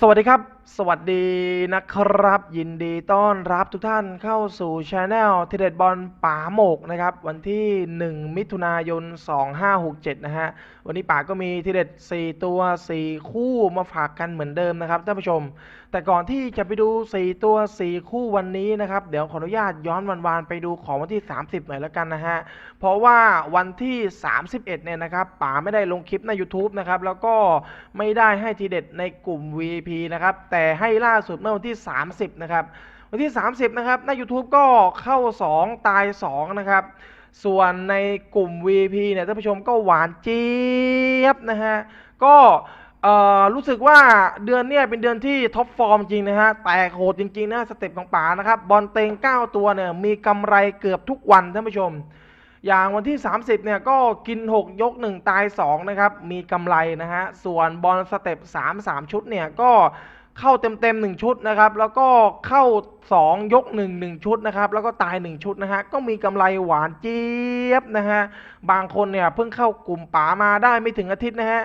สวัสดีครับ สวัสดีนะครับ ยินดีต้อนรับทุกท่านเข้าสู่ช anel ทีเด็ดบอลป๋าโหมกนะครับ วันที่ 1 มิถุนายน 2567 นะฮะ วันนี้ป๋าก็มีทีเด็ด 4 ตัว 4 คู่มาฝากกันเหมือนเดิมนะครับท่านผู้ชม แต่ก่อนที่จะไปดู 4 ตัว 4 คู่วันนี้นะครับ เดี๋ยวขออนุญาตย้อนวันวานๆไปดูของวันที่ 30 หน่อยแล้วกันนะฮะ เพราะว่าวันที่ 31 เนี่ยนะครับป๋าไม่ได้ลงคลิปใน YouTube นะครับแล้วก็ไม่ได้ให้ทีเด็ดในกลุ่ม VIP นะครับแต่ให้ล่าสุดเมื่อวันที่ 30 นะครับ วันที่ 30 นะครับใน YouTube ก็เข้า 2 ตาย 2 นะครับ ส่วนในกลุ่ม VP เนี่ยท่านผู้ชมก็หวานเจี๊ยบนะฮะ ก็รู้สึกว่าเดือนเนี้ยเป็นเดือนที่ท็อปฟอร์มจริงนะฮะ แตกโหดจริงๆนะสเต็ปของป๋านะครับ บอลเต็ง 9 ตัวเนี่ยมีกำไรเกือบทุกวันท่านผู้ชม อย่างวันที่ 30 เนี่ยก็กิน 6 ยก 1 ตาย 2 นะครับ มีกำไรนะฮะ ส่วนบอลสเต็ป 3 3 ชุดเนี่ยก็ เข้าเต็มๆ1ชุดนะครับ แล้วก็เข้า 2 ยก 1 1 ชุดนะครับ แล้วก็ตาย 1 ชุดนะฮะ ก็มีกำไรหวานเจี๊ยบนะฮะ บางคนเนี่ยเพิ่งเข้ากลุ่มป๋ามาได้ไม่ถึงอาทิตย์นะฮะ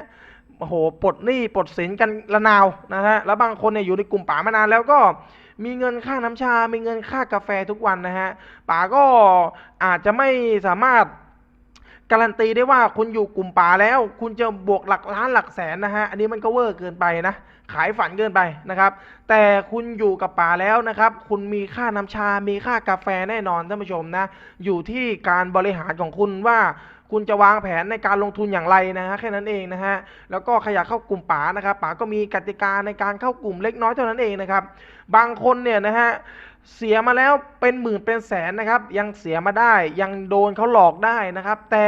โอ้โหปลดหนี้ปลดสินกันละนาวนะฮะ แล้วบางคนเนี่ยอยู่ในกลุ่มป๋ามานานแล้วก็มีเงินค่าน้ำชา มีเงินค่ากาแฟทุกวันนะฮะ ป๋าก็อาจจะไม่สามารถการันตีได้ว่าคุณอยู่กลุ่มป๋าแล้ว คุณจะบวกหลักล้านหลักแสนนะฮะ อันนี้มันก็เวอร์เกินไปนะ ขายฝันเกินไปนะครับ แต่คุณอยู่กับป๋าแล้วนะครับ คุณมีค่าน้ำชา มีค่ากาแฟแน่นอนท่านผู้ชมนะ อยู่ที่การบริหารของคุณว่าคุณจะวางแผนในการลงทุนอย่างไรนะฮะแค่นั้นเองนะฮะแล้วก็ใครอยากเข้ากลุ่มป๋านะครับป๋าก็มีกติกาในการเข้ากลุ่มเล็กน้อยเท่านั้นเองนะครับ บางคนเนี่ยนะฮะเสียมาแล้วเป็นหมื่นเป็นแสนนะครับ ยังเสียมาได้ยังโดนเขาหลอกได้นะครับ แต่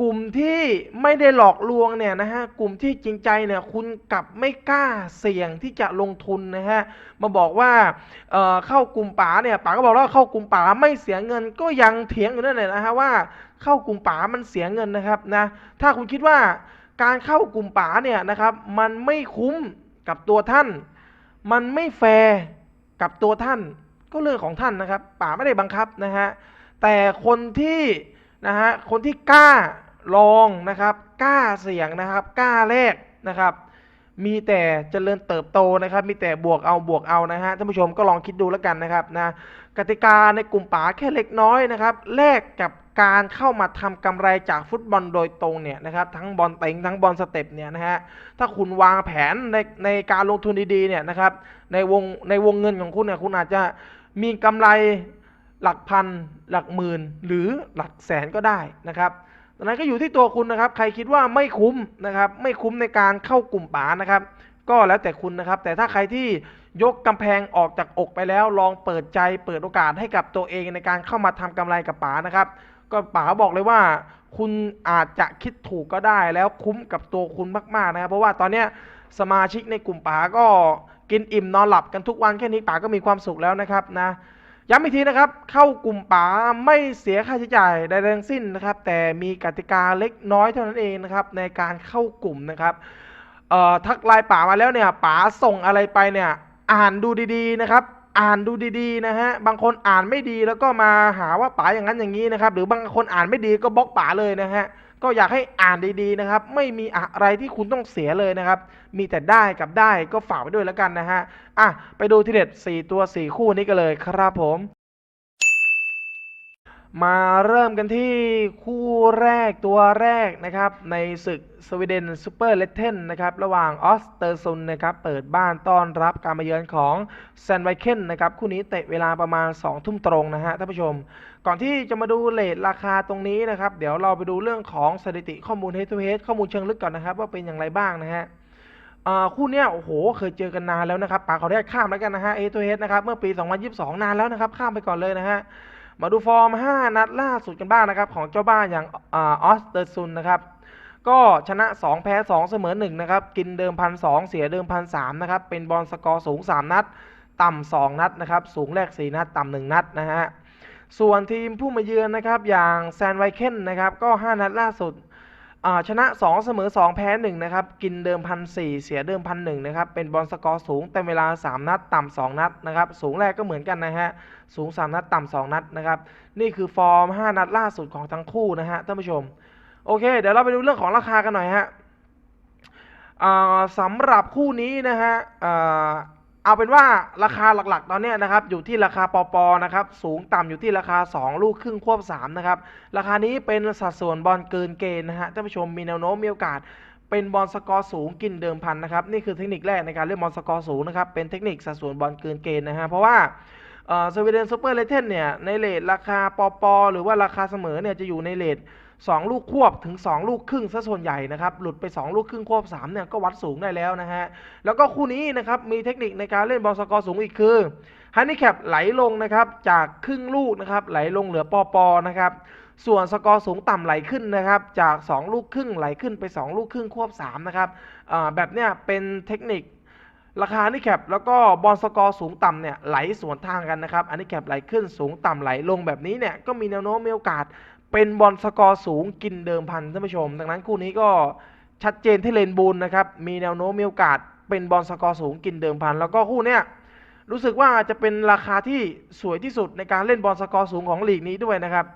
กลุ่มที่ไม่ได้หลอกลวงเนี่ยนะฮะกลุ่มที่จริงใจเนี่ยคุณกลับไม่กล้าเสี่ยงที่จะลงทุนนะฮะมาบอกว่าเเข้ากลุ่มป๋าเนี่ยป๋าก็บอกว่าเข้ากลุ่มป๋าไม่เสียเงินก็ยังเถียงอยู่นั่นแหละนะฮะว่าเข้ากลุ่มป๋ามันเสียเงินนะครับนะถ้าคุณคิดว่าการเข้ากลุ่มป๋าเนี่ยนะครับมันไม่คุ้มกับตัวท่าน มันไม่แฟร์กับตัวท่าน ก็เรื่องของท่านนะครับป๋าไม่ได้บังคับนะฮะแต่คนที่นะฮะคนที่กล้า ลองนะครับกล้าเสี่ยงนะครับกล้าแลกนะครับ มีแต่เจริญเติบโตนะครับ มีแต่บวกเอาบวกเอานะฮะท่านผู้ชมก็ลองคิดดูแล้วกันนะครับนะกติกาในกลุ่มป๋าแค่เล็กน้อยนะครับแลกกับการเข้ามาทำกำไรจากฟุตบอลโดยตรงเนี่ยนะครับทั้งบอลเต็งทั้งบอลสเต็ปเนี่ยนะฮะถ้าคุณวางแผนในในการลงทุนดีๆเนี่ยนะครับในวงในวงเงินของคุณเนี่ยคุณอาจจะมีกำไรหลักพันหลักหมื่นหรือหลักแสนก็ได้นะครับ ดังนั้นก็อยู่ที่ตัวคุณนะครับ ใครคิดว่าไม่คุ้มนะครับ ไม่คุ้มในการเข้ากลุ่มป๋านะครับ ก็แล้วแต่คุณนะครับ แต่ถ้าใครที่ยกกำแพงออกจากอกไปแล้ว ลองเปิดใจเปิดโอกาสให้กับตัวเองในการเข้ามาทำกำไรกับป๋านะครับ ก็ป๋าบอกเลยว่า คุณอาจจะคิดถูกก็ได้แล้วคุ้มกับตัวคุณมากๆนะครับ เพราะว่าตอนเนี้สมาชิกในกลุ่มป๋าก็กินอิ่มนอนหลับกันทุกวันแค่นี้ป๋าก็มีความสุขแล้วนะครับนะ ย้ำอีกทีนะครับ เข้ากลุ่มป๋าไม่เสียค่าใช้จ่ายใดๆทั้งสิ้นนะครับ แต่มีกติกาเล็กน้อยเท่านั้นเองนะครับในการเข้ากลุ่มนะครับทักไลน์ป๋ามาแล้วเนี่ยป๋าส่งอะไรไปเนี่ยอ่านดูดีๆนะครับ อ่านดูดีๆนะฮะบางคนอ่านไม่ดีแล้วก็มาหาว่าป๋าอย่างนั้นอย่างนี้นะครับ หรือบางคนอ่านไม่ดีก็บล็อกป๋าเลยนะฮะ ก็อยากให้อ่านดีๆนะครับ ไม่มีอะไรที่คุณต้องเสียเลยนะครับ มีแต่ได้กับได้ก็ฝากไว้ด้วยแล้วกันนะฮะอะไปดูทีเด็ด 4 ตัว 4 คู่นี้กันเลยครับผม มาเริ่มกันที่คู่แรกตัวแรกนะครับ ในศึกสวีเดนซูเปอร์เลเทนนะครับ ระหว่างออสเตอร์ซุนนะครับเปิดบ้านต้อนรับการมาเยือนของแซนไวเคนนะครับ คู่นี้เตะเวลาประมาณ 2 ทุ่มตรงนะฮะท่านผู้ชม ก่อนที่จะมาดูเลทราคาตรงนี้นะครับ เดี๋ยวเราไปดูเรื่องของสถิติข้อมูล head to head ข้อมูลเชิงลึกก่อนนะครับ ว่าเป็นอย่างไรบ้างนะฮะคู่เนี้ยโอ้โหเคยเจอกันนานแล้วนะครับปาขออนุญาตข้ามแล้วกันนะฮะเอทเฮดนะครับเมื่อปี 2022 นานแล้วนะครับ ข้ามไปก่อนเลยนะฮะมาดูฟอร์ม 5 นัดล่าสุดกันบ้างนะครับ ของเจ้าบ้านอย่างอออสเตอร์ซุนนะครับก็ชนะ 2 แพ้ 2 เสมอ 1 นะครับ กินเดิมพันสเสียเดิมพันสนะครับ เป็นบอลสกอร์สูง 3 นัด ต่ำ2นัดนะครับ สูงแรก 4 นัด ต่ำ1นัดนะฮะ ส่วนทีมผู้มาเยือนนะครับอย่างแซนไวเคนนะครับก็ 5 นัดล่าสุดชนะ 2 เสมอ 2 แพ้ 1 นะครับ กินเดิมพันสเสียเดิมพันหนะครับ เป็นบอลสกอร์สูงเต็มเวลา 3 นัด ต่ำ2นัดนะครับ สูงแรกก็เหมือนกันนะฮะ สูง 3 นัด ต่ำ2นัดนะครับ นี่คือฟอร์ม 5 นัดล่าสุดของทั้งคู่นะฮะท่านผู้ชม โอเค เดี๋ยวเราไปดูเรื่องของราคากันหน่อยฮะสำหรับคู่นี้นะฮะ เอาเป็นว่าราคาหลักๆ ตอนนี้นะครับอยู่ที่ราคาปอปอนะครับสูงต่ำอยู่ที่ราคา 2 ลูกครึ่งควบ3นะครับราคานี้เป็นสัดส่วนบอลเกินเกณฑ์นะฮะท่านผู้ชมมีแนวโน้มมีโอกาสเป็นบอลสกอร์สูงกินเดิมพันนะครับนี่คือเทคนิคแรกในการเล่นบอลสกอร์สูงนะครับเป็นเทคนิคสัดส่วนบอลเกินเกณฑ์นะฮะเพราะว่าสวีเดนซูเปอร์เลเทนเนี่ยในเลทราคาปอปอหรือว่าราคาเสมอเนี่ยจะอยู่ในเลท 2 ลูกควบถึง 2 ลูกครึ่งซะส่วนใหญ่นะครับ หลุดไป 2 ลูกครึ่งควบ3เนี่ยก็วัดสูงได้แล้วนะฮะ แล้วก็คู่นี้นะครับมีเทคนิคในการเล่นบอลสกอร์สูงอีกคือฮันนี่แคปไหลลงนะครับจากครึ่งลูกนะครับไหลลงเหลือปอปอนะครับส่วนสกอร์สูงต่ำไหลขึ้นนะครับจาก 2 ลูกครึ่งไหลขึ้นไป 2 ลูกครึ่งควบ3นะครับแบบเนี้ยเป็นเทคนิคราคานี่แคปแล้วก็บอลสกอร์สูงต่ำเนี่ยไหลสวนทางกันนะครับอันนี้แคปไหลขึ้นสูงต่ำไหลลงแบบนี้เนี่ยก็มีแนวโน้มมีโอกาส เป็นบอลสกอร์สูงกินเดิมพันท่านผู้ชม ดังนั้นคู่นี้ก็ชัดเจนที่เลนบูลนะครับ มีแนวโน้มมีโอกาสเป็นบอลสกอร์สูงกินเดิมพัน แล้วก็คู่เนี้ยรู้สึกว่าจะเป็นราคาที่สวยที่สุดในการเล่นบอลสกอร์สูงของลีกนี้ด้วยนะครับ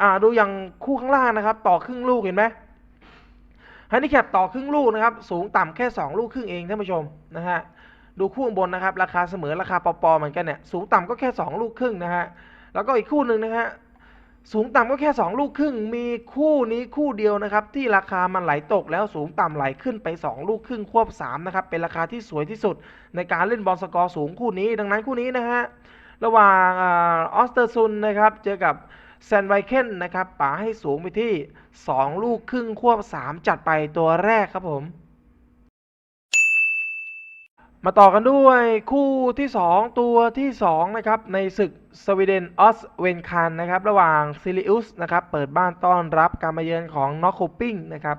อ่าดูอย่างคู่ข้างล่างนะครับ ต่อครึ่งลูกเห็นไหมฮันนี่แคปต่อครึ่งลูกนะครับ สูงต่ำแค่ 2 ลูกครึ่งเองท่านผู้ชมนะฮะดูคู่ข้างบนนะครับ ราคาเสมอราคาปอๆเหมือนกันเนี่ยสูงต่ำก็แค่ 2 ลูกครึ่งนะฮะแล้วก็อีกคู่หนึ่งนะฮะ สูงต่ำก็แค่ 2 ลูกครึ่ง มีคู่นี้คู่เดียวนะครับ ที่ราคามันไหลตกแล้วสูงต่ำไหลขึ้นไป 2 ลูกครึ่งควบ3นะครับเป็นราคาที่สวยที่สุด ในการเล่นบอลสกอร์สูงคู่นี้ ดังนั้นคู่นี้นะฮะระหว่างออสเตอร์ซุนนะครับเจอกับแซนไวเคนนะครับป๋าให้สูงไปที่ 2 ลูกครึ่งควบ 3 จัดไปตัวแรกครับผม มาต่อกันด้วยคู่ที่ 2 ตัวที่ 2 นะครับ ในศึกสวีเดนออสเวนคันนะครับ ระหว่างซิลิอุสนะครับ เปิดบ้านต้อนรับการมาเยือนของน็อกโคปิ้งนะครับ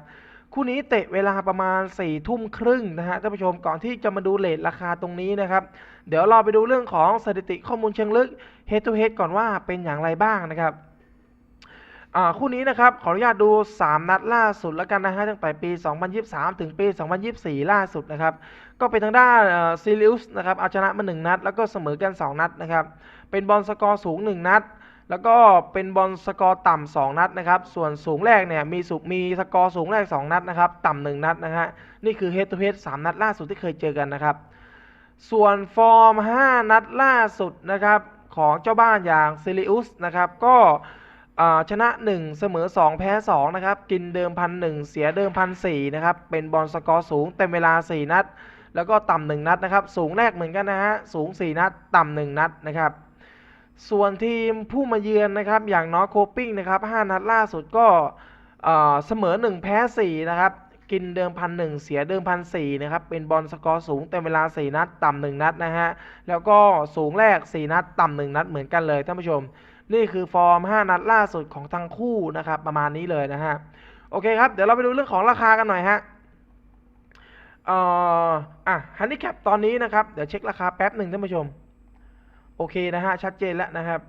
คู่นี้เตะเวลาประมาณ4ี่ทุ่มครึ่งนะฮะท่านผู้ชมก่อนที่จะมาดูเลทราคาตรงนี้นะครับ เดี๋ยวเราไปดูเรื่องของสถิติข้อมูลเชิงลึก head to head ก่อนว่าเป็นอย่างไรบ้างนะครับ คู่นี้นะครับขออนุญาตดู 3 นัดล่าสุดแล้วกันนะฮะตั้งแต่ปี 2023 ถึงปี 2024 ล่าสุดนะครับก็เป็นทางด้านซิลิอุสนะครับเอาชนะมา 1 นัด แล้วก็เสมอกัน 2 นัดนะครับเป็นบอลสกอร์สูง 1 นัด แล้วก็เป็นบอลสกอร์ต่ำ2นัดนะครับส่วนสูงแรกเนี่ยมีสุมีสกอร์สูงแรก 2 นัดนะครับต่ำ1นัดนะฮะนี่คือ head to head 3นัดล่าสุดที่เคยเจอกันนะครับส่วนฟอร์ม 5 นัดล่าสุดนะครับของเจ้าบ้านอย่างซิลิอุสนะครับก็ ชนะ 1 เสมอ 2 แพ้ 2 นะครับ กินเดิมพันหเสียเดิมพันสนะครับ เป็นบอลสกอร์สูงเต็มเวลา 4 นัด แล้วก็ต่ำหนึ่งนัดนะครับ สูงแรกเหมือนกันนะฮะ สูง 4 นัด ต่ำหนึ่งนัดนะครับ ส่วนทีมผู้มาเยือนนะครับ อย่างนอร์โคปิ้งนะครับ 5 นัดล่าสุดก็เอ่อเสมอ 1 แพ้ 4 นะครับ กินเดิมพันหเสียเดิมพันสนะครับ เป็นบอลสกอร์สูงเต็มเวลา 4 นัด ต่ำหนึ่งนัดนะฮะ แล้วก็สูงแรก 4 นัด ต่ำหนึ่งนัดเหมือนกันเลยท่านผู้ชม นี่คือฟอร์ม 5 นัดล่าสุดของทั้งคู่นะครับประมาณนี้เลยนะฮะโอเคครับ เดี๋ยวเราไปดูเรื่องของราคากันหน่อยฮะเอ่ออะฮันนี่แคปตอนนี้นะครับ เดี๋ยวเช็คราคาแป๊บหนึ่งท่านผู้ชม โอเคนะฮะ ชัดเจนแล้วนะครับ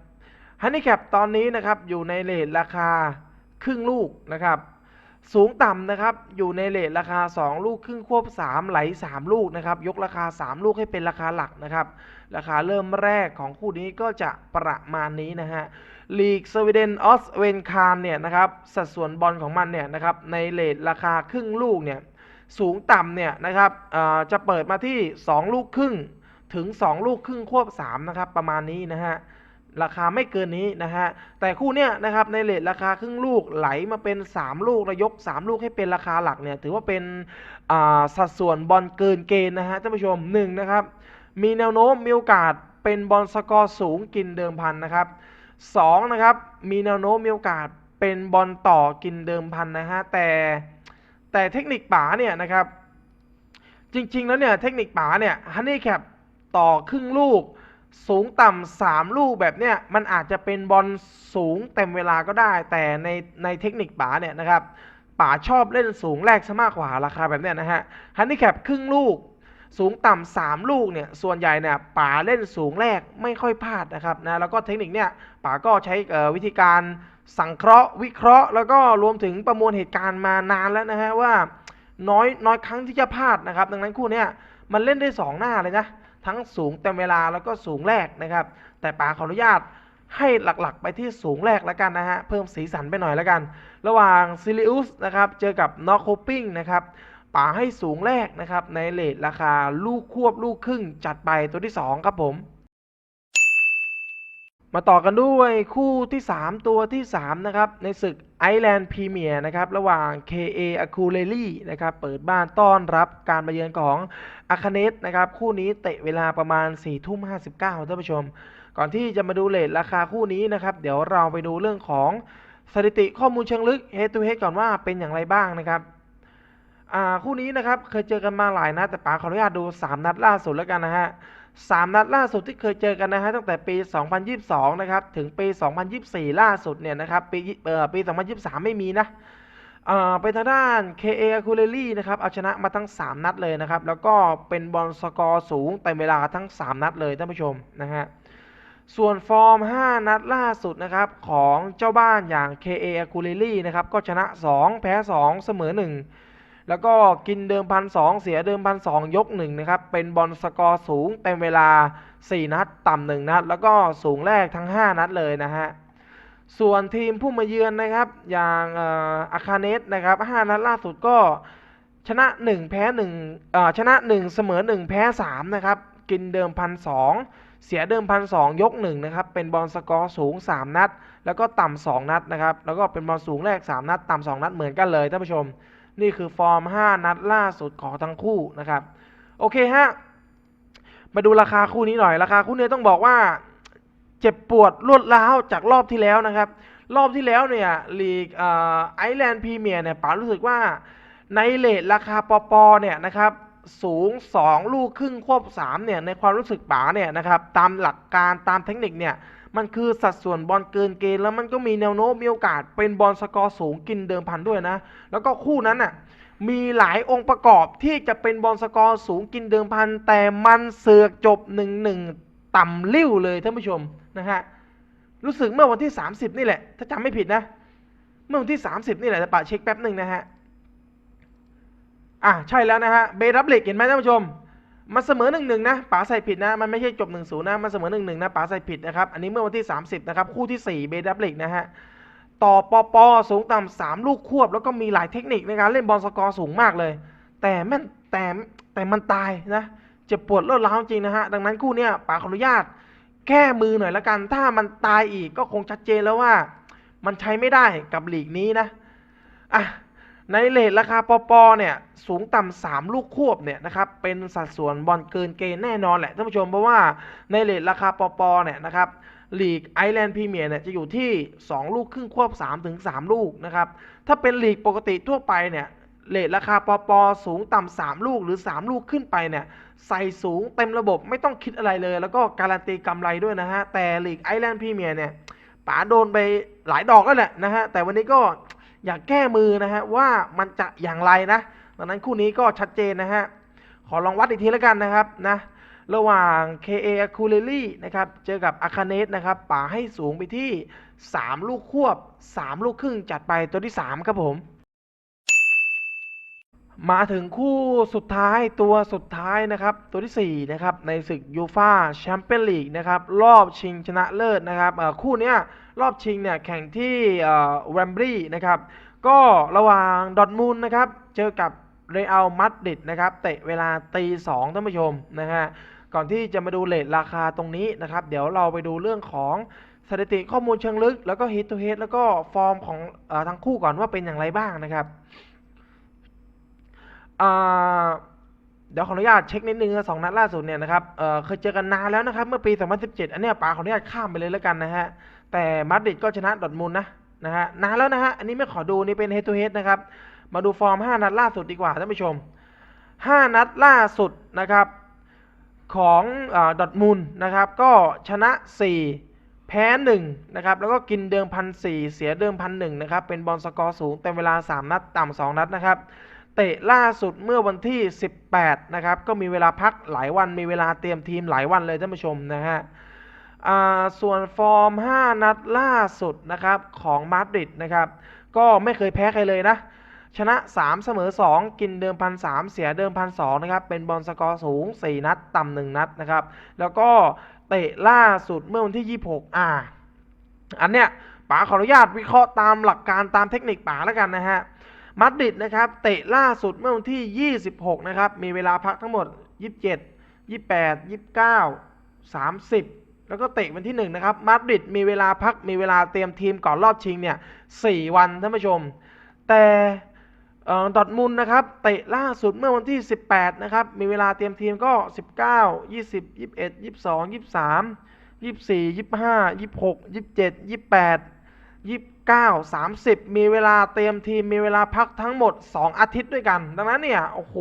ฮันนี่แคปตอนนี้นะครับ อยู่ในเลทราคาครึ่งลูกนะครับ สูงต่ำนะครับ อยู่ในเลทราคา 2 ลูกครึ่งควบ 3 ไหล 3 ลูกนะครับ ยกราคา 3 ลูกให้เป็นราคาหลักนะครับ ราคาเริ่มแรกของคู่นี้ก็จะประมาณนี้นะฮะลีกสวีเดนออสเวนคารเนี่ยนะครับ สัดส่วนบอลของมันเนี่ยนะครับ ในเลทราคาครึ่งลูกเนี่ย สูงต่ำเนี่ยนะครับจะเปิดมาที่ 2 ลูกครึ่งถึง 2 ลูกครึ่งควบ 3 นะครับ ประมาณนี้นะฮะ ราคาไม่เกินนี้นะฮะ แต่คู่เนี้ยนะครับในเลทราคาครึ่งลูกไหลมาเป็น 3 ลูกระยก 3 ลูกให้เป็นราคาหลักเนี่ยถือว่าเป็นสัดส่วนบอลเกินเกณฑ์นะฮะท่านผู้ชม1นะครับมีแนวโน้มมีโอกาสเป็นบอลสกอร์สูงกินเดิมพันนะครับ2นะครับมีแนวโน้มมีโอกาสเป็นบอลต่อกินเดิมพันนะฮะแต่แต่เทคนิคป๋าเนี่ยนะครับจริงๆแล้วเนี่ยเทคนิคป๋าเนี่ยฮันนี่แคปต่อครึ่งลูก สูงต่ำสามลูกแบบเนี้ยมันอาจจะเป็นบอลสูงเต็มเวลาก็ได้ แต่ในในเทคนิคป๋าเนี่ยนะครับป๋าชอบเล่นสูงแรกซะมากกว่าราคาแบบเนี้ยนะฮะฮันนี่แคปครึ่งลูก สูงต่ำสามลูกเนี่ยส่วนใหญ่เนี่ยป๋าเล่นสูงแรกไม่ค่อยพลาดนะครับนะแล้วก็เทคนิคเนี่ยป๋าก็ใช้วิธีการสังเคราะห์วิเคราะห์ แล้วก็รวมถึงประมวลเหตุการณ์มานานแล้วนะฮะว่าน้อยน้อยครั้งที่จะพลาดนะครับ ดังนั้นคู่เนี้ยมันเล่นได้สองหน้าเลยนะ ทั้งสูงเต็มเวลาแล้วก็สูงแรกนะครับ แต่ป๋าขออนุญาตให้หลักๆ ไปที่สูงแรกแล้วกันนะฮะ เพิ่มสีสันไปหน่อยแล้วกัน ระหว่างซิลิอุสนะครับเจอกับนอร์โคปิ้งนะครับป๋าให้สูงแรกนะครับในเลทราคาลูกควบลูกครึ่งจัดไปตัวที่ 2 ครับผม มาต่อกันด้วยคู่ที่ 3 ตัวที่ 3 นะครับ ในศึกไอแลนด์พรีเมียร์นะครับ ระหว่าง KA a k u l e l e นะครับ เปิดบ้านต้อนรับการมาเยือนของอาคาเนสนะครับ คู่นี้เตะเวลาประมาณ4ทุ่ม59ท่านผู้ชม ก่อนที่จะมาดูเลทราคาคู่นี้นะครับ เดี๋ยวเราไปดูเรื่องของสถิติข้อมูลเชิงลึก head to head ก่อนว่าเป็นอย่างไรบ้างนะครับคู่นี้นะครับเคยเจอกันมาหลายนัดแต่ป๋าขออนุญาตดู 3 นัดล่าสุดแล้วกันนะฮะ สามนัดล่าสุดที่เคยเจอกันนะฮะตั้งแต่ปี 2022 นะครับ ถึงปี 2024 ล่าสุดเนี่ยนะครับ ปีเอ่อปี 2023 ไม่มีนะอ่าเป็นทางด้าน KA a k u l e l e นะครับเอาชนะมาทั้ง 3 นัดเลยนะครับ แล้วก็เป็นบอลสกอร์สูงเต็มเวลาทั้ง 3 นัดเลยท่านผู้ชมนะฮะส่วนฟอร์ม 5 นัดล่าสุดนะครับของเจ้าบ้านอย่าง KA a k u l e l e นะครับก็ชนะ 2 แพ้ 2 เสมอ 1 แล้วก็กินเดิมพันสองเสียเดิมพันสองยกหนึ่งนะครับ เป็นบอลสกอร์สูงเต็มเวลา 4 นัด ต่ำหนึ่งนัด แล้วก็สูงแรกทั้ง 5 นัดเลยนะฮะ ส่วนทีมผู้มาเยือนนะครับ อย่างอาคาเนสนะครับ 5 นัดล่าสุดก็ชนะ 1 แพ้1อ่าชนะ 1 เสมอ 1 แพ้ 3 นะครับ กินเดิมพันสองเสียเดิมพันสองยกหนึ่งนะครับ เป็นบอลสกอร์สูง 3 นัด แล้วก็ต่ำสองนัดนะครับ แล้วก็เป็นบอลสูงแรก 3 นัด ต่ำสองนัดเหมือนกันเลยท่านผู้ชม นี่คือฟอร์ม 5 นัดล่าสุดของทั้งคู่นะครับ โอเคฮะ มาดูราคาคู่นี้หน่อย ราคาคู่นี้ต้องบอกว่า เจ็บปวดรวดร้าวจากรอบที่แล้วนะครับ รอบที่แล้วเนี่ยลีกไอแลนด์พรีเมียร์เนี่ยป๋ารู้สึกว่าในเลทราคาปอปอเนี่ยนะครับสูง 2 ลูกครึ่งควบ3เนี่ยในความรู้สึกป๋าเนี่ยนะครับตามหลักการตามเทคนิคเนี่ย มันคือสัดส่วนบอลเกินเกณฑ์แล้วมันก็มีแนวโน้มมีโอกาสเป็นบอลสกอร์สูงกินเดิมพันด้วยนะ แล้วก็คู่นั้นน่ะมีหลายองค์ประกอบที่จะเป็นบอลสกอร์สูงกินเดิมพัน แต่มันเสือกจบ1-1ต่ำลิ้วเลยท่านผู้ชมนะฮะรู้สึกเมื่อวันที่ 30 นี่แหละ ถ้าจำไม่ผิดนะ เมื่อวันที่ 30 นี่แหละแต่ปะเช็คแป๊บหนึ่งนะฮะอะใช่แล้วนะฮะเบรับเล็กเห็นไหมท่านผู้ชม มันเสมอหนึ่งหนึ่งนะป๋าใส่ผิดนะมันไม่ใช่จบหนึ่งศูนย์นะมันเสมอหนึ่งหนึ่งนะป๋าใส่ผิดนะครับอันนี้เมื่อวันที่ 30นะครับคู่ที่ 4 เบดับลิกนะฮะต่อปอปอสูงต่ำสามลูกควบ แล้วก็มีหลายเทคนิคในการเล่นบอลสกอร์สูงมากเลย แต่แม่นแต่แต่มันตายนะเจ็บปวดรวดร้าวจริงนะฮะดังนั้นคู่เนี้ยป๋าขออนุญาตแก้มือหน่อยละกัน ถ้ามันตายอีกก็คงชัดเจนแล้วว่า มันใช้ไม่ได้กับหลีกนี้นะอะ ในเลทราคาปอปอเนี่ยสูงต่ำสามลูกควบเนี่ยนะครับเป็นสัดส่วนบอลเกินเกณฑ์แน่นอนแหละท่านผู้ชมเพราะว่าในเลทราคาปอปอเนี่ยนะครับลีกไอแลนด์พรีเมียร์เนี่ยจะอยู่ที่ 2 ลูกครึ่งควบ 3 ถึง 3 ลูกนะครับถ้าเป็นลีกปกติทั่วไปเนี่ยเลทราคาปอปอสูงต่ำสามลูกหรือ 3 ลูกขึ้นไปเนี่ยใส่สูงเต็มระบบไม่ต้องคิดอะไรเลย แล้วก็การันตีกำไรด้วยนะฮะแต่ลีกไอแลนด์พรีเมียร์เนี่ยป๋าโดนไปหลายดอกแล้วแหละนะฮะแต่วันนี้ก็ อยากแก้มือนะฮะว่ามันจะอย่างไรนะดังนั้นคู่นี้ก็ชัดเจนนะฮะขอลองวัดอีกทีแล้วกันนะครับนะระหว่าง KA a k u l e l e นะครับเจอกับ a k a n e s นะครับป่าให้สูงไปที่ 3 ลูกควบ 3 ลูกครึ่งจัดไปตัวที่ 3 ครับผม มาถึงคู่สุดท้ายตัวสุดท้ายนะครับ ตัวที่ 4 นะครับ ในศึกยูฟาแชมเปี้ยนลีกนะครับ รอบชิงชนะเลิศนะครับคู่นี้รอบชิงเนี่ยแข่งที่แวมบรีนะครับ ก็ระหว่างดอทมูลนะครับ เจอกับเรอัลมาดริดนะครับ เตะเวลาตีสองท่านผู้ชมนะฮะก่อนที่จะมาดูเลทราคาตรงนี้นะครับ เดี๋ยวเราไปดูเรื่องของสถิติข้อมูลเชิงลึก แล้วก็ head to head แล้วก็ฟอร์มของอทั้งคู่ก่อนว่าเป็นอย่างไรบ้างนะครับ เดี๋ยวขออนุญาตเช็คนิดนึงสองนัดล่าสุดเนี่ยนะครับเเคยเจอกันนานแล้วนะครับ เมื่อปี 2017 อันเนี้ยป๋าขออนุญาตข้ามไปเลยแล้วกันนะฮะ แต่มาดริดก็ชนะดอทมุนด์นะนะฮะนานแล้วนะฮะ อันนี้ไม่ขอดูนี่เป็น head to head นะครับ มาดูฟอร์ม 5 นัดล่าสุดดีกว่าท่านผู้ชม 5 นัดล่าสุดนะครับของดอทมุนด์นะครับ ก็ชนะ 4 แพ้ 1 นะครับ แล้วก็กินเดิมพันสเสียเดิมพันหนึ่งนะครับ เป็นบอลสกอร์สูงเต็มเวลา 3 นัด ต่ำ2นัดนะครับ เตะล่าสุดเมื่อวันที่ 18 นะครับ ก็มีเวลาพักหลายวัน มีเวลาเตรียมทีมหลายวันเลยท่านผู้ชมนะฮะส่วนฟอร์ม 5 นัดล่าสุดนะครับของมาดริดนะครับ ก็ไม่เคยแพ้ใครเลยนะ ชนะ 3 เสมอ 2 กินเดิมพันสเสียเดิมพันสนะครับ เป็นบอลสกอร์สูง 4 นัด ต่ำ1นัดนะครับ แล้วก็เตะล่าสุดเมื่อวันที่ 26อ่าอันเนี้ยป๋าขออนุญาตวิเคราะห์ตามหลักการตามเทคนิคป๋าแล้วกันนะฮะ มาดริดนะครับเตะล่าสุดเมื่อวันที่ 26 นะครับ มีเวลาพักทั้งหมด 27 28 29 30 แล้วก็เตะวันที่ 1 นะครับมาดริดมีเวลาพักมีเวลาเตรียมทีมก่อนรอบชิงเนี่ย 4 วันท่านผู้ชม แต่ดอทมุนนะครับเตะล่าสุดเมื่อวันที่ 18 นะครับ มีเวลาเตรียมทีมก็ 19 20 21 22 23 24 25 26 27 28 ยี่สิบเก้าสามสิบมีเวลาเตรียมทีม มีเวลาพักทั้งหมด 2 อาทิตย์ด้วยกัน ดังนั้นเนี่ย โอ้โห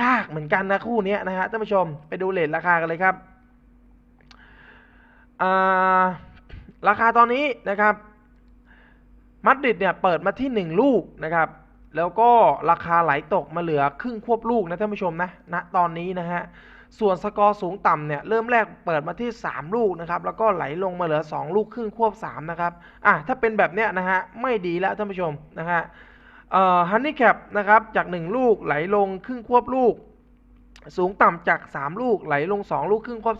ยากเหมือนกันนะคู่นี้นะฮะท่านผู้ชมไปดูเลทราคากันเลยครับอ่าราคาตอนนี้นะครับ มัดริดเนี่ยเปิดมาที่ 1 ลูกนะครับ แล้วก็ราคาไหลตกมาเหลือครึ่งควบลูกนะท่านผู้ชมนะณตอนนี้นะฮะ ส่วนสกอร์สูงต่ำเนี่ยเริ่มแรกเปิดมาที่ 3 ลูกนะครับแล้วก็ไหลลงมาเหลือ 2 ลูกครึ่งควบ3นะครับอะถ้าเป็นแบบเนี้ยนะฮะไม่ดีแล้วท่านผู้ชมนะฮะเอ่อฮันนี่แคปนะครับจาก 1 ลูกไหลลงครึ่งควบลูก สูงต่ำจาก 3 ลูกไหลลง 2 ลูกครึ่งควบ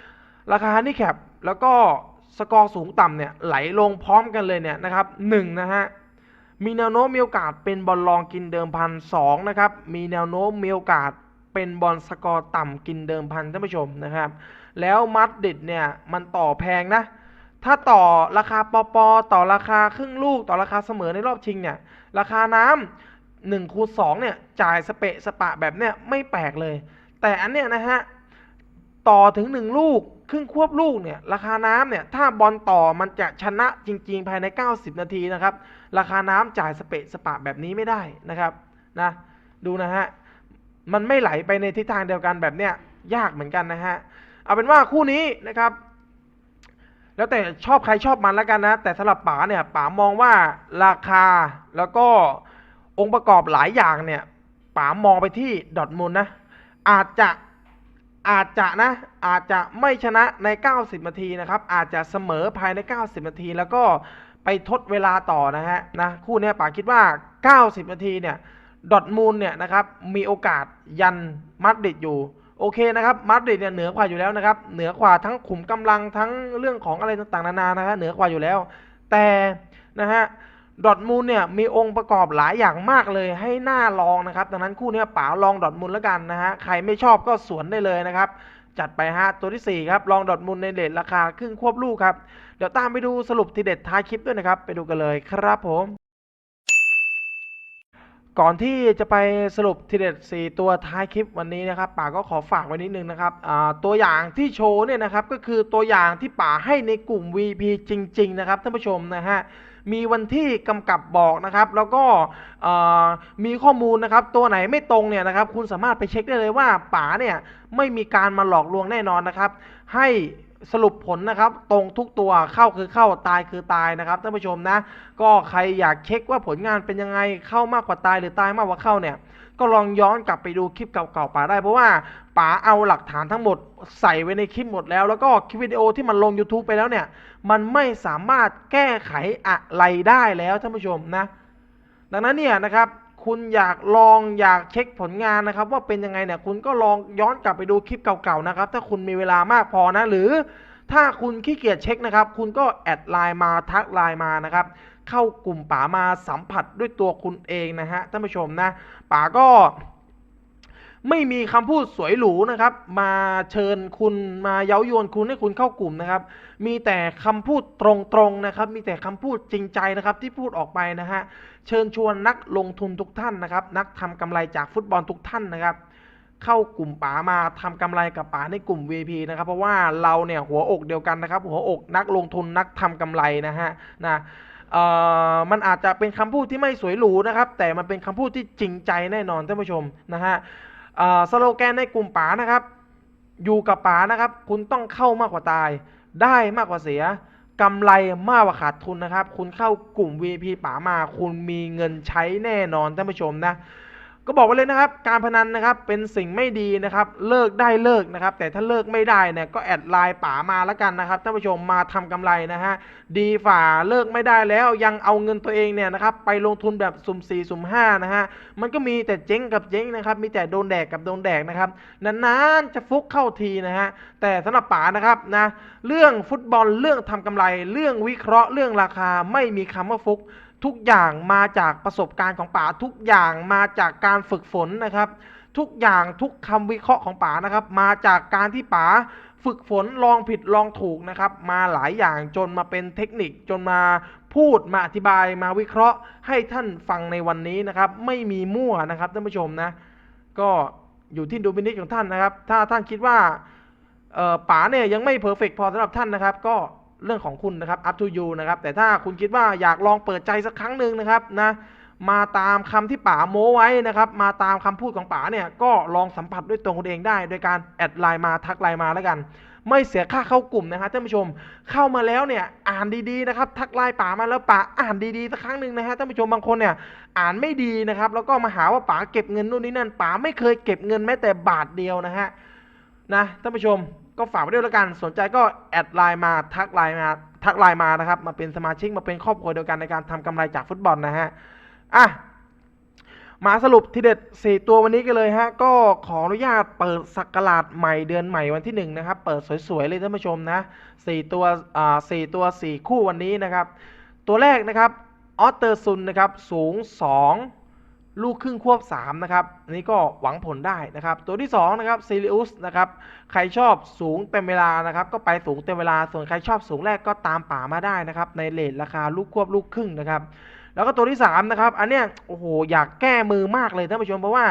3 ราคาฮันนี่แคปแล้วก็สกอร์สูงต่ำเนี่ยไหลลงพร้อมกันเลยเนี่ยนะครับหนึ่งนะฮะมีแนวโน้มมีโอกาสเป็นบอลลองกินเดิมพันสองนะครับมีแนวโน้มมีโอกาส เป็นบอลสกอร์ต่ำกินเดิมพันท่านผู้ชมนะครับ แล้วมัดดิดเนี่ยมันต่อแพงนะ ถ้าต่อราคาปอปอต่อราคาครึ่งลูกต่อราคาเสมอในรอบชิงเนี่ยราคาน้ำหนึ่งคูณสองเนี่ยจ่ายสเปะสปะแบบเนี้ยไม่แปลกเลย แต่อันเนี้ยนะฮะต่อถึง 1 ลูกครึ่งควบลูกเนี่ยราคาน้ำเนี่ยถ้าบอลต่อมันจะชนะจริง ๆ ภายใน 90 นาทีนะครับ ราคาน้ำจ่ายสเปะสปะแบบนี้ไม่ได้นะครับนะดูนะฮะ มันไม่ไหลไปในทิศทางเดียวกันแบบเนี้ยยากเหมือนกันนะฮะ เอาเป็นว่าคู่นี้นะครับ แล้วแต่ชอบใครชอบมันแล้วกันนะ แต่สำหรับป๋าเนี่ยป๋ามองว่าราคาแล้วก็องค์ประกอบหลายอย่างเนี่ยป๋ามองไปที่ดอทมุนด์นะ อาจจะอาจจะนะอาจจะไม่ชนะใน 90 นาทีนะครับ อาจจะเสมอภายใน 90 นาที แล้วก็ไปทดเวลาต่อนะฮะนะคู่นี้ป๋าคิดว่า 90 นาทีเนี่ย ดอทมูลเนี่ยนะครับมีโอกาสยันมาดริดอยู่โอเคนะครับมาดริดเนี่ยเหนือกว่าอยู่แล้วนะครับเหนือกว่าทั้งขุมกำลังทั้งเรื่องของอะไรต่างๆนานานะฮะเหนือกว่าอยู่แล้ว แต่นะฮะดอทมูลเนี่ยมีองค์ประกอบหลายอย่างมากเลยให้หน้าลองนะครับดังนั้นคู่นี้ป๋าลองดอทมูลแล้วกันนะฮะใครไม่ชอบก็สวนได้เลยนะครับจัดไปฮะตัวที่ 4 ครับ ลองดอทมูลในเลทราคาครึ่งควบลูกครับ เดี๋ยวตามไปดูสรุปทีเด็ดท้ายคลิปด้วยนะครับ ไปดูกันเลยครับผม ก่อนที่จะไปสรุปทีเด็ด 4 ตัวท้ายคลิปวันนี้นะครับ ป่าก็ขอฝากไว้นิดนึงนะครับตัวอย่างที่โชว์เนี่ยนะครับ ก็คือตัวอย่างที่ป่าให้ในกลุ่ม VP จริง ๆ นะครับท่านผู้ชมนะฮะมีวันที่กำกับบอกนะครับ แล้วก็มีข้อมูลนะครับ ตัวไหนไม่ตรงเนี่ยนะครับ คุณสามารถไปเช็คได้เลยว่าป๋าเนี่ยไม่มีการมาหลอกลวงแน่นอนนะครับ ให้ สรุปผลนะครับ ตรงทุกตัวเข้าคือเข้าตายคือตายนะครับท่านผู้ชมนะ ก็ใครอยากเช็คว่าผลงานเป็นยังไงเข้ามากกว่าตายหรือตายมากกว่าเข้าเนี่ย ก็ลองย้อนกลับไปดูคลิปเก่าๆป๋าได้เพราะว่าป๋าเอาหลักฐานทั้งหมดใส่ไว้ในคลิปหมดแล้ว แล้วก็คลิปวิดีโอที่มันลง YouTube ไปแล้วเนี่ย มันไม่สามารถแก้ไขอะไรได้แล้วท่านผู้ชมนะ ดังนั้นเนี่ยนะครับ คุณอยากลองอยากเช็คผลงานนะครับ ว่าเป็นยังไงเนี่ยคุณก็ลองย้อนกลับไปดูคลิปเก่าๆนะครับ ถ้าคุณมีเวลามากพอนะ หรือถ้าคุณขี้เกียจเช็คนะครับ คุณก็แอดไลน์มาทักไลน์มานะครับ เข้ากลุ่มป๋ามาสัมผัสด้วยตัวคุณเองนะฮะท่านผู้ชมนะป๋าก็ ไม่มีคำพูดสวยหรูนะครับ มาเชิญคุณมาเย้ายวนคุณให้คุณเข้ากลุ่มนะครับ มีแต่คำพูดตรงๆนะครับ มีแต่คำพูดจริงใจนะครับที่พูดออกไปนะฮะเชิญชวนนักลงทุนทุกท่านนะครับ นักทำกำไรจากฟุตบอลทุกท่านนะครับ เข้ากลุ่มป๋ามาทำกำไรกับป๋าในกลุ่ม VP นะครับ เพราะว่าเราเนี่ยหัวอกเดียวกันนะครับ หัวอกนักลงทุนนักทำกำไรนะฮะนะมันอาจจะเป็นคำพูดที่ไม่สวยหรูนะครับ แต่มันเป็นคำพูดที่จริงใจแน่นอนท่านผู้ชมนะฮะ สโลแกนในกลุ่มป๋านะครับ อยู่กับป๋านะครับ คุณต้องเข้ามากกว่าตาย ได้มากกว่าเสียกำไรมากกว่าขาดทุนนะครับ คุณเข้ากลุ่ม VP ป๋ามา คุณมีเงินใช้แน่นอนท่านผู้ชมนะ ก็บอกไว้เลยนะครับ การพนันนะครับเป็นสิ่งไม่ดีนะครับ เลิกได้เลิกนะครับ แต่ถ้าเลิกไม่ได้เนี่ยก็แอดไลน์ป๋ามาแล้วกันนะครับท่านผู้ชมมาทำกำไรนะฮะดีฝ่าเลิกไม่ได้แล้วยังเอาเงินตัวเองเนี่ยนะครับไปลงทุนแบบสุ่ม4สุ่ม5นะฮะมันก็มีแต่เจ๊งกับเจ๊งนะครับ มีแต่โดนแดกกับโดนแดกนะครับนานๆจะฟุกเข้าทีนะฮะแต่สำหรับป๋านะครับนะเรื่องฟุตบอลเรื่องทำกำไร เรื่องวิเคราะห์เรื่องราคาไม่มีคำว่าฟุก ทุกอย่างมาจากประสบการณ์ของป๋าทุกอย่างมาจากการฝึกฝนนะครับ ทุกอย่างทุกคำวิเคราะห์ของป๋านะครับ มาจากการที่ป๋าฝึกฝนลองผิดลองถูกนะครับ มาหลายอย่างจนมาเป็นเทคนิคจนมาพูดมาอธิบายมาวิเคราะห์ให้ท่านฟังในวันนี้นะครับ ไม่มีมั่วนะครับท่านผู้ชมนะ ก็อยู่ที่ดุลพินิจของท่านนะครับ ถ้าท่านคิดว่าป๋าเนี่ยยังไม่เพอร์เฟกพอสำหรับท่านนะครับ ก็ เรื่องของคุณนะครับ up to you นะครับ แต่ถ้าคุณคิดว่าอยากลองเปิดใจสักครั้งหนึ่งนะครับนะมาตามคำที่ป๋าโม้ไว้นะครับ มาตามคำพูดของป๋าเนี่ยก็ลองสัมผัสด้วยตัวคุณเองได้ โดยการแอดไลน์มาทักไลน์มาแล้วกัน ไม่เสียค่าเข้ากลุ่มนะครับท่านผู้ชม เข้ามาแล้วเนี่ยอ่านดีๆนะครับ ทักไลน์ป๋ามาแล้วป๋าอ่านดีๆสักครั้งหนึ่งนะฮะท่านผู้ชมบางคนเนี่ยอ่านไม่ดีนะครับ แล้วก็มาหาว่าป๋าเก็บเงินนู่นนี่นั่นป๋าไม่เคยเก็บเงินแม้แต่บาทเดียวนะฮะนะท่านผู้ชม ก็ฝากไว้ด้วยแล้วกัน สนใจก็แอดไลน์มาทักไลน์มาทักไลน์มานะครับ มาเป็นสมาชิกมาเป็นครอบครัวเดียวกันในการทำกำไรจากฟุตบอลนะฮะอะมาสรุปทีเด็ด 4 ตัววันนี้กันเลยฮะ ก็ขออนุญาตเปิดสักราชใหม่เดือนใหม่วันที่ 1 นะครับ เปิดสวยๆเลยท่านผู้ชมนะ4ตัวอ่า4ตัว 4 คู่วันนี้นะครับ ตัวแรกนะครับออสเตอร์ซุนนะครับ สูง 2 ลูกครึ่งควบ3นะครับอันนี้ก็หวังผลได้นะครับ ตัวที่2นะครับซีริอุสนะครับใครชอบสูงเต็มเวลานะครับ ก็ไปสูงเต็มเวลาส่วนใครชอบสูงแรกก็ตามป่ามาได้นะครับในเลทราคาลูกควบลูกครึ่งนะครับแล้วก็ตัวที่3นะครับอันเนี้ยโอ้โหอยากแก้มือมากเลยท่านผู้ชมเพราะว่า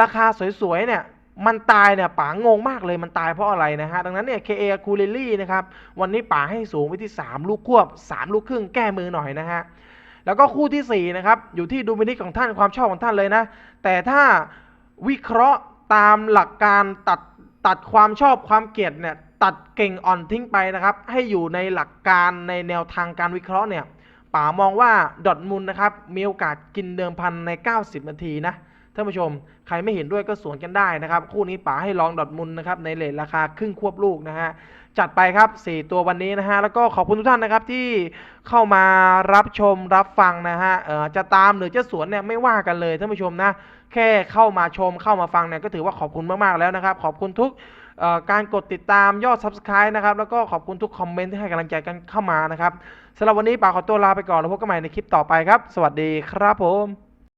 ราคาสวยๆเนี่ยมันตายเนี่ยป๋างงมากเลยมันตายเพราะอะไรนะฮะดังนั้นเนี่ย KA คูเลลี่นะครับวันนี้ป๋าให้สูงไปที่ 3 ลูกควบ 3 ลูกครึ่งแก้มือหน่อยนะฮะ แล้วก็คู่ทีสี่ 4 นะครับ อยู่ที่ดูมินิจของท่านความชอบของท่านเลยนะ แต่ถ้าวิเคราะห์ตามหลักการตัดตัดความชอบความเกลียดเนี่ยตัดเก่งอ่อนทิ้งไปนะครับ ให้อยู่ในหลักการในแนวทางการวิเคราะห์เนี่ยป๋ามองว่าดอทมุลนะครับมีโอกาสกินเดิมพันใน 90 นาทีนะท่านผู้ชม ใครไม่เห็นด้วยก็สวนกันได้นะครับ คู่นี้ป๋าให้ลองดอทมุลนะครับในเลทราคาครึ่งควบลูกนะฮะ จัดไปครับ 4 ตัววันนี้นะฮะ แล้วก็ขอบคุณทุกท่านนะครับที่เข้ามารับชมรับฟังนะฮะจะตามหรือจะสวนเนี่ยไม่ว่ากันเลยท่านผู้ชมนะ แค่เข้ามาชมเข้ามาฟังเนี่ยก็ถือว่าขอบคุณมากๆแล้วนะครับ ขอบคุณทุกการกดติดตามยอด Subscribe นะครับ แล้วก็ขอบคุณทุกคอมเมนต์ที่ให้กำลังใจกันเข้ามานะครับสำหรับวันนี้ป๋าขอตัวลาไปก่อนแล้วพบกันใหม่ในคลิปต่อไปครับ สวัสดีครับผม